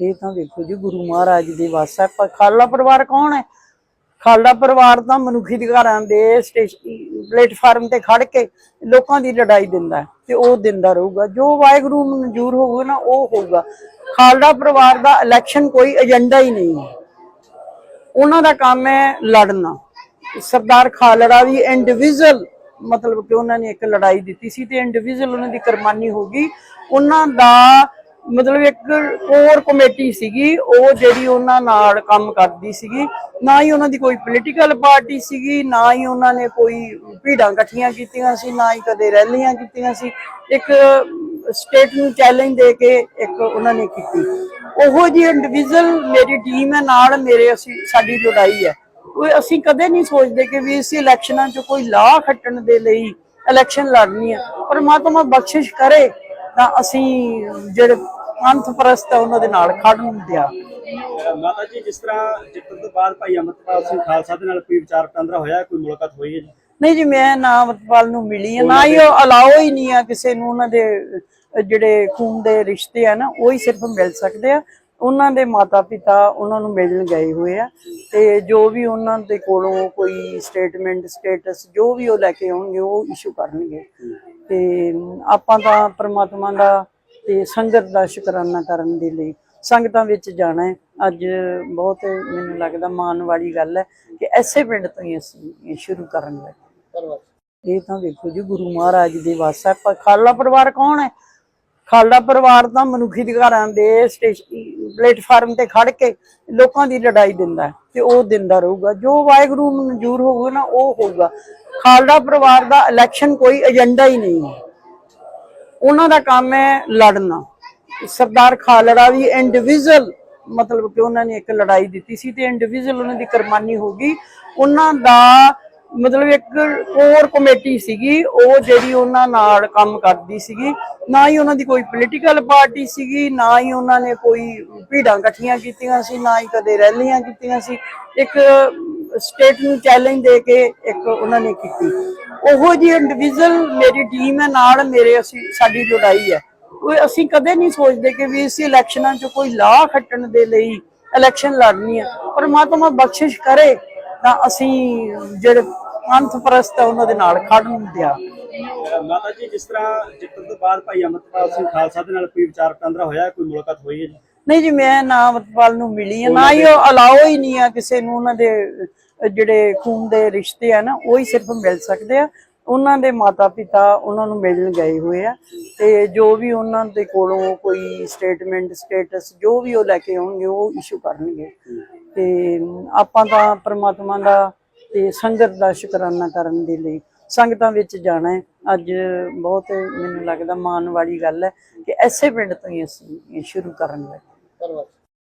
ਇਹ ਤਾਂ ਦੇਖੋ ਜੀ, ਗੁਰੂ ਮਹਾਰਾਜ ਦੀ ਵਾਸਾ ਹੈ। ਪਰ ਖਾਲੜਾ ਪਰਿਵਾਰ ਕੌਣ ਹੈ? ਖਾਲੜਾ ਪਰਿਵਾਰ ਤਾਂ ਮਨੁੱਖੀ ਅਧਿਕਾਰਾਂ ਦੇ ਸਟੇਸ਼ਨ ਪਲੇਟਫਾਰਮ ਤੇ ਖੜ ਕੇ ਲੋਕਾਂ ਦੀ ਲੜਾਈ ਦਿੰਦਾ ਤੇ ਉਹ ਦਿੰਦਾ ਰਹੂਗਾ। ਜੋ ਵਾਹਿਗੁਰੂ ਨੂੰ ਮਨਜ਼ੂਰ ਹੋਊਗਾ ਨਾ, ਉਹ ਹੋਊਗਾ। ਖਾਲੜਾ ਪਰਿਵਾਰ ਦਾ ਇਲੈਕਸ਼ਨ ਕੋਈ ਏਜੰਡਾ ਹੀ ਨਹੀਂ ਹੈ। ਉਹਨਾਂ ਦਾ ਕੰਮ ਹੈ ਲੜਨਾ। ਸਰਦਾਰ ਖਾਲੜਾ ਵੀ ਇੰਡੀਵਿਜੂਅਲ ਮਤਲਬ ਕਿ ਉਹਨਾਂ ਨੇ ਇੱਕ ਲੜਾਈ ਦਿੱਤੀ ਸੀ ਤੇ ਇੰਡੀਵਿਜੂਅਲ ਉਹਨਾਂ ਦੀ ਕੁਰਬਾਨੀ ਹੋ ਗਈ। ਉਹਨਾਂ ਦਾ ਮਤਲਬ ਇੱਕ ਕੋਰ ਕਮੇਟੀ ਸੀਗੀ, ਉਹ ਜਿਹੜੀ ਉਹਨਾਂ ਨਾਲ ਕੰਮ ਕਰਦੀ ਸੀਗੀ, ਨਾ ਹੀ ਉਹਨਾਂ ਦੀ ਕੋਈ ਪੋਲੀਟੀਕਲ ਪਾਰਟੀ ਸੀਗੀ, ਨਾ ਹੀ ਉਹਨਾਂ ਨੇ ਕੋਈ ਭੀੜਾਂ ਇਕੱਠੀਆਂ ਕੀਤੀਆਂ ਸੀ, ਨਾ ਹੀ ਕਦੇ ਰੈਲੀਆਂ ਕੀਤੀਆਂ ਸੀ। ਇੱਕ ਸਟੇਟ ਨੂੰ ਚੈਲੰਜ ਦੇ ਕੇ ਇੱਕ ਉਹਨਾਂ ਨੇ ਕੀਤੀ। ਉਹੋ ਜੀ ਇੰਡੀਵਿਜੂਅਲ ਮੇਰੀ ਟੀਮ ਹੈ, ਨਾਲ ਮੇਰੇ ਅਸੀਂ, ਸਾਡੀ ਲੜਾਈ ਹੈ। ਉਹ ਅਸੀਂ ਕਦੇ ਨਹੀਂ ਸੋਚਦੇ ਕਿ ਵੀ ਇਸ ਇਲੈਕਸ਼ਨਾਂ 'ਚ ਕੋਈ ਲਾਹ ਖੱਟਣ ਦੇ ਲਈ ਇਲੈਕਸ਼ਨ ਲੜਨੀ ਹੈ। ਪਰਮਾਤਮਾ ਬਖਸ਼ਿਸ਼ ਕਰੇ ਤਾਂ ਅਸੀਂ ਜਿਹੜੇ ਪੰਥ ਪ੍ਰਸਤ ਹੈ ਉਹਨਾਂ ਦੇ ਨਾਲ ਖੜਨ ਦਿਆ। ਮਾਤਾ ਜੀ ਜਿਸ ਤਰ੍ਹਾਂ ਜਿੱਤਣ ਤੋਂ ਬਾਅਦ ਭਾਈ ਅਮਰਪਾਲ ਸਿੰਘ ਖਾਲਸਾ ਦੇ ਨਾਲ ਕੋਈ ਵਿਚਾਰ ਵਟਾਂਦਰਾ ਹੋਇਆ ਕੋਈ ਮੁਲਾਕਾਤ ਹੋਈ ਹੈ ਜੀ? ਨਹੀਂ ਜੀ ਮੈਂ ਨਾ ਅਮਰਪਾਲ ਨੂੰ ਮਿਲੀ ਹੈ ਨਾ ਹੀ ਉਹ ਅਲਾਓ ਹੀ ਨਹੀਂ ਆ ਕਿਸੇ ਨੂੰ ਉਹਨਾਂ ਦੇ ਜਿਹੜੇ ਖੂਨ ਦੇ ਰਿਸ਼ਤੇ ਆ ਨਾ ਉਹ ਹੀ ਸਿਰਫ ਮਿਲ ਸਕਦੇ ਆ। ਉਹਨਾਂ ਦੇ ਮਾਤਾ ਪਿਤਾ ਉਹਨਾਂ ਨੂੰ ਮਿਲਣ ਗਏ ਹੋਏ ਆ ਤੇ ਜੋ ਵੀ ਉਹਨਾਂ ਦੇ ਕੋਲੋਂ ਕੋਈ ਸਟੇਟਮੈਂਟ ਸਟੇਟਸ ਜੋ ਵੀ ਉਹ ਲੈ ਕੇ ਆਉਣਗੇ ਉਹ ਇਸ਼ੂ ਕਰਨਗੇ। ਤੇ ਆਪਾਂ ਤਾਂ ਪ੍ਰਮਾਤਮਾ ਦਾ ਤੇ ਸੰਗਤ ਦਾ ਸ਼ੁਕਰਾਨਾ ਕਰਨ ਦੇ ਲਈ ਸੰਗਤਾਂ ਵਿੱਚ ਜਾਣਾ ਹੈ। ਅੱਜ ਬਹੁਤ ਮੈਨੂੰ ਲੱਗਦਾ ਮਾਣ ਵਾਲੀ ਗੱਲ ਹੈ ਕਿ ਐਸੇ ਪਿੰਡ ਤੋਂ ਹੀ ਅਸੀਂ ਸ਼ੁਰੂ ਕਰਨ ਲੱਗੇ। ਇਹ ਤਾਂ ਦੇਖੋ ਜੀ ਗੁਰੂ ਮਹਾਰਾਜ ਦੀ ਵਾਸਾ ਖਾਲੜਾ ਪਰਿਵਾਰ ਕੌਣ ਹੈ? ਖਾਲੜਾ ਪਰਿਵਾਰ ਤਾਂ ਮਨੁੱਖੀ ਅਧਿਕਾਰਾਂ ਦੇ ਸਟੇਸ਼ਨ ਪਲੇਟਫਾਰਮ ਤੇ ਖੜ ਕੇ ਲੋਕਾਂ ਦੀ ਲੜਾਈ ਦਿੰਦਾ ਤੇ ਉਹ ਦਿੰਦਾ ਰਹੂਗਾ। ਜੋ ਵਾਹਿਗੁਰੂ ਨੂੰ ਮਨਜ਼ੂਰ ਹੋਊਗਾ ਨਾ ਉਹ ਹੋਊਗਾ। ਖਾਲੜਾ ਪਰਿਵਾਰ ਦਾ ਇਲੈਕਸ਼ਨ ਕੋਈ ਏਜੰਡਾ ਹੀ ਨਹੀਂ ਹੈ। ਉਹਨਾਂ ਦਾ ਕੰਮ ਹੈ ਲੜਨਾ। ਸਰਦਾਰ ਖਾਲੜਾ ਵੀ ਇੰਡੀਵਿਜੂਅਲ ਮਤਲਬ ਕਿ ਉਹਨਾਂ ਨੇ ਇੱਕ ਲੜਾਈ ਦਿੱਤੀ ਸੀ ਤੇ ਇੰਡੀਵਿਜੂਅਲ ਉਹਨਾਂ ਦੀ ਕੁਰਬਾਨੀ ਹੋ ਗਈ। ਉਹਨਾਂ ਦਾ ਮਤਲਬ ਇੱਕ ਕੋਰ ਕਮੇਟੀ ਸੀਗੀ, ਉਹ ਜਿਹੜੀ ਉਹਨਾਂ ਨਾਲ ਕੰਮ ਕਰਦੀ ਸੀਗੀ। ਨਾ ਹੀ ਉਹਨਾਂ ਦੀ ਕੋਈ ਪੋਲੀਟੀਕਲ ਪਾਰਟੀ ਸੀਗੀ, ਨਾ ਹੀ ਉਹਨਾਂ ਨੇ ਕੋਈ ਭੀੜਾਂ ਇਕੱਠੀਆਂ ਕੀਤੀਆਂ ਸੀ, ਨਾ ਹੀ ਕਦੇ ਰੈਲੀਆਂ ਕੀਤੀਆਂ ਸੀ। ਇੱਕ ਸਟੇਟ ਨੂੰ ਚੈਲੰਜ ਦੇ ਕੇ ਇੱਕ ਉਹਨਾਂ ਨੇ ਕੀਤੀ। ਉਹੋ ਜੀ ਇੰਡੀਵਿਜੂਅਲ ਮੇਰੀ ਟੀਮ ਹੈ ਨਾਲ ਮੇਰੇ ਅਸੀਂ ਸਾਡੀ ਲੜਾਈ ਹੈ। ਕੋਈ ਅਸੀਂ ਕਦੇ ਨਹੀਂ ਸੋਚਦੇ ਕਿ ਵੀ ਇਸ ਇਲੈਕਸ਼ਨਾਂ 'ਚ ਕੋਈ ਲਾਹ ਖੱਟਣ ਦੇ ਲਈ ਇਲੈਕਸ਼ਨ ਲੜਨੀ ਹੈ। ਪਰਮਾਤਮਾ ਬਖਸ਼ਿਸ਼ ਕਰੇ ਤਾਂ ਅਸੀਂ ਜਿਹੜੇ ਪੰਥ ਪ੍ਰਸਤ ਉਹਨਾਂ ਦੇ ਨਾਲ ਖੜਨ ਦਿਆ ਮਾਤਾ ਜੀ ਜਿਸ ਤਰ੍ਹਾਂ ਜਿੱਤਣ ਤੋਂ ਬਾਅਦ ਭਾਈ ਅਮਰਪਾਲ ਸਿੰਘ ਖਾਲਸਾ ਦੇ ਨਾਲ ਕੋਈ ਵਿਚਾਰ ਵਟਾਂਦਰਾ ਹੋਇਆ ਕੋਈ ਮੁਲਾਕਾਤ ਹੋਈ ਹੈ ਜੀ? ਨਹੀਂ ਜੀ ਮੈਂ ਨਾ ਅਮਰਪਾਲ ਨੂੰ ਮਿਲੀ ਹੈ ਨਾ ਹੀ ਉਹ ਅਲਾਓ ਹੀ ਨਹੀਂ ਆ ਕਿਸੇ ਨੂੰ ਉਹਨਾਂ ਦੇ ਜਿਹੜੇ ਖੂਨ ਦੇ ਰਿਸ਼ਤੇ ਆ ਨਾ, ਉਹ ਹੀ ਸਿਰਫ ਮਿਲ ਸਕਦੇ ਆ। ਉਹਨਾਂ ਦੇ ਮਾਤਾ ਪਿਤਾ ਉਹਨਾਂ ਨੂੰ ਮਿਲਣ ਗਏ ਹੋਏ ਆ ਤੇ ਜੋ ਵੀ ਉਹਨਾਂ ਦੇ ਕੋਲੋਂ ਕੋਈ ਸਟੇਟਮੈਂਟ ਸਟੇਟਸ ਜੋ ਵੀ ਉਹ ਲੈ ਕੇ ਆਉਣਗੇ, ਉਹ ਇਸ਼ੂ ਕਰਨਗੇ। ਤੇ ਆਪਾਂ ਤਾਂ ਪ੍ਰਮਾਤਮਾ ਦਾ ਤੇ ਸੰਗਤ ਦਾ ਸ਼ੁਕਰਾਨਾ ਕਰਨ ਦੇ ਲਈ ਸੰਗਤਾਂ ਵਿੱਚ ਜਾਣਾ ਹੈ। ਅੱਜ ਬਹੁਤ ਮੈਨੂੰ ਲੱਗਦਾ ਮਾਣ ਵਾਲੀ ਗੱਲ ਹੈ ਕਿ ਐਸੇ ਪਿੰਡ ਤੋਂ ਹੀ ਅਸੀਂ ਸ਼ੁਰੂ ਕਰਨ ਲੱਗੇ।